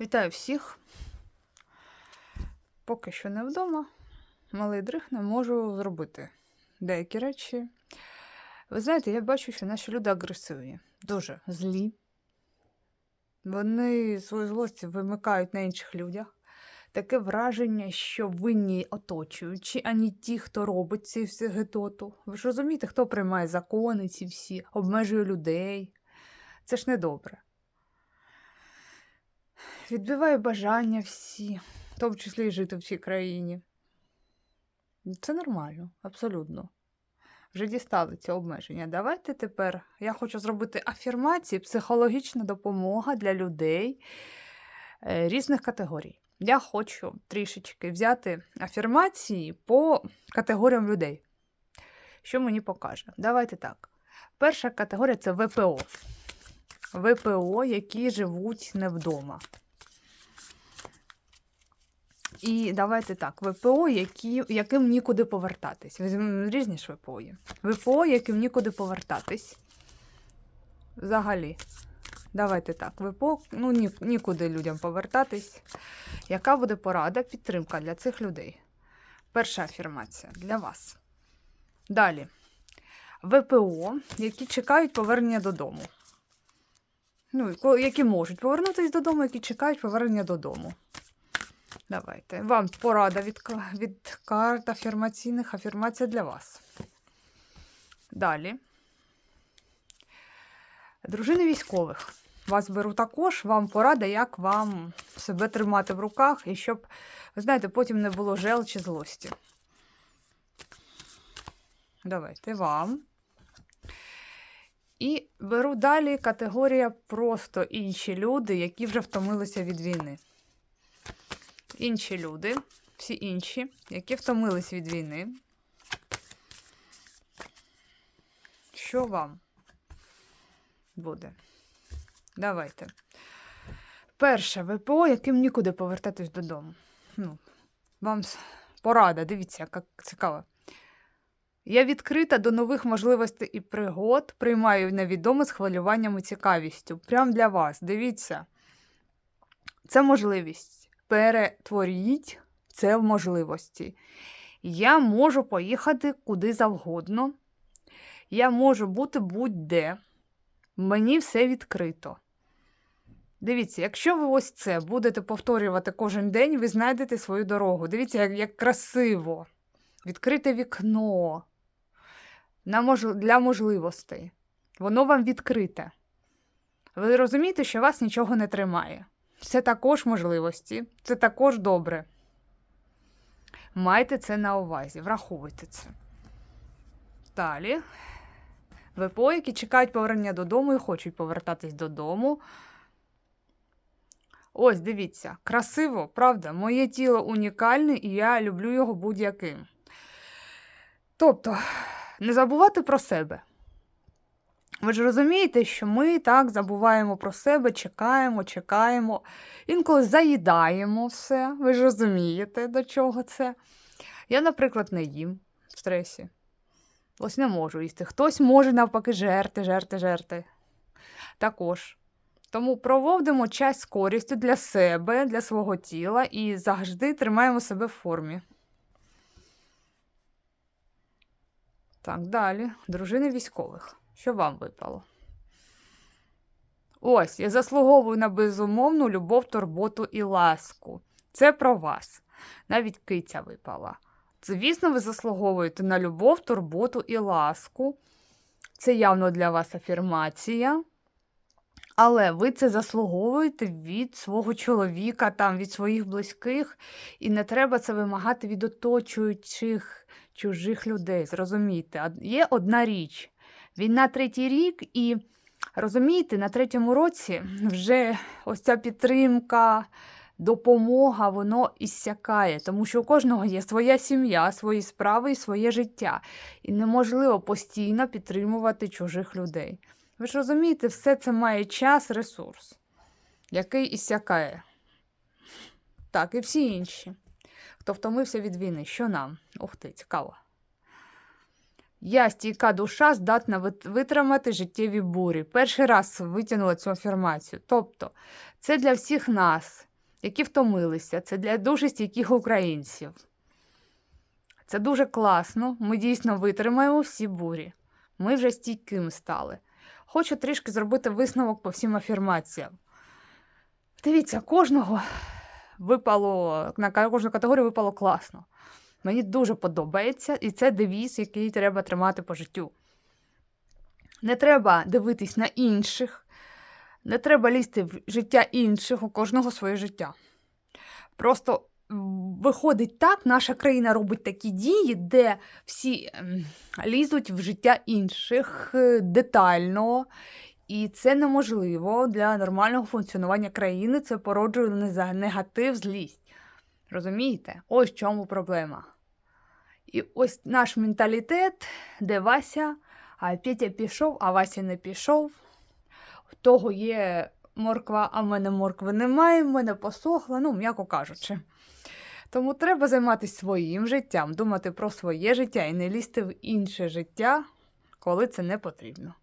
Вітаю всіх. Поки що не вдома. Малий дрих не можу зробити деякі речі. Ви знаєте, я бачу, що наші люди агресивні, дуже злі. Вони свою злость вимикають на інших людях. Таке враження, що винні оточуючі, а не ті, хто робить ці всі гетоту. Ви ж розумієте, хто приймає закони ці всі, обмежує людей. Це ж недобре. Відбиває бажання всі, в тому числі і жити в цій країні. Це нормально, абсолютно. Вже дістали ці обмеження. Давайте тепер я хочу зробити афірмації, психологічна допомога для людей е, різних категорій. Я хочу трішечки взяти афірмації по категоріям людей. Що мені покаже? Давайте так. Перша категорія це ВПО. ВПО, які живуть не вдома. І давайте так, ВПО, які, яким нікуди повертатись. Різні ж ВПО. ВПО, яким нікуди повертатись. Взагалі. Давайте так, ВПО, ну ні, нікуди людям повертатись. Яка буде порада, підтримка для цих людей? Перша афірмація для вас. Далі. ВПО, які чекають повернення додому. Ну, які можуть повернутися додому, які чекають повернення додому. Давайте. Вам порада від, від карт афірмаційних. Афірмація для вас. Далі. Дружини військових. Вас беру також. Вам порада, як вам себе тримати в руках і щоб, ви знаєте, потім не було жел чи злості. Давайте вам. І беру далі категорія просто інші люди, які вже втомилися від війни інші люди, всі інші, які втомились від війни. Що вам буде? Давайте. Перше ВПО, яким нікуди повертатись додому. Ну, вам порада, дивіться, яка цікава. Я відкрита до нових можливостей і пригод, приймаю невідоме з хвилюванням і цікавістю. Прям для вас. Дивіться. Це можливість. Перетворіть це в можливості. Я можу поїхати куди завгодно. Я можу бути будь-де. Мені все відкрито. Дивіться, якщо ви ось це будете повторювати кожен день, ви знайдете свою дорогу. Дивіться, як, як красиво. Відкрите вікно. Для можливостей. Воно вам відкрите. Ви розумієте, що вас нічого не тримає. Це також можливості, це також добре. Майте це на увазі, враховуйте це. Далі. ВПО, які чекають повернення додому і хочуть повертатись додому. Ось, дивіться, красиво, правда, моє тіло унікальне і я люблю його будь-яким. Тобто, не забувати про себе. Ви ж розумієте, що ми так забуваємо про себе, чекаємо, чекаємо, інколи заїдаємо все. Ви ж розумієте, до чого це. Я, наприклад, не їм в стресі. Ось не можу їсти. Хтось може навпаки жерти, жерти, жерти. Також. Тому проводимо час з користю для себе, для свого тіла і завжди тримаємо себе в формі. Так, далі. Дружини військових. Що вам випало? Ось, я заслуговую на безумовну любов, турботу і ласку. Це про вас. Навіть киця випала. Звісно, ви заслуговуєте на любов, турботу і ласку. Це явно для вас афірмація. Але ви це заслуговуєте від свого чоловіка, там, від своїх близьких, і не треба це вимагати від оточуючих чужих людей. Зрозумійте, є одна річ. Війна третій рік, і розумієте, на третьому році вже ось ця підтримка, допомога, воно іссякає, тому що у кожного є своя сім'я, свої справи і своє життя. І неможливо постійно підтримувати чужих людей. Ви ж розумієте, все це має час, ресурс, який іссякає. Так, і всі інші, хто втомився від війни, що нам? Ух ти, цікаво. Я стійка душа здатна витримати життєві бурі. Перший раз витягнула цю афірмацію. Тобто, це для всіх нас, які втомилися, це для дуже стійких українців. Це дуже класно. Ми дійсно витримаємо всі бурі. Ми вже стійкими стали. Хочу трішки зробити висновок по всім афірмаціям. Дивіться, кожного випало, на кожну категорію випало класно. Мені дуже подобається, і це девіз, який треба тримати по життю. Не треба дивитись на інших, не треба лізти в життя інших, у кожного своє життя. Просто виходить так, наша країна робить такі дії, де всі лізуть в життя інших е, детально. І це неможливо для нормального функціонування країни. Це породжує негатив, злість. Розумієте? Ось в чому проблема. І ось наш менталітет, де Вася, а Петя пішов, а Вася не пішов. В того є морква, а в мене моркви немає, в мене посохла, ну, м'яко кажучи. Тому треба займатися своїм життям, думати про своє життя і не лізти в інше життя, коли це не потрібно.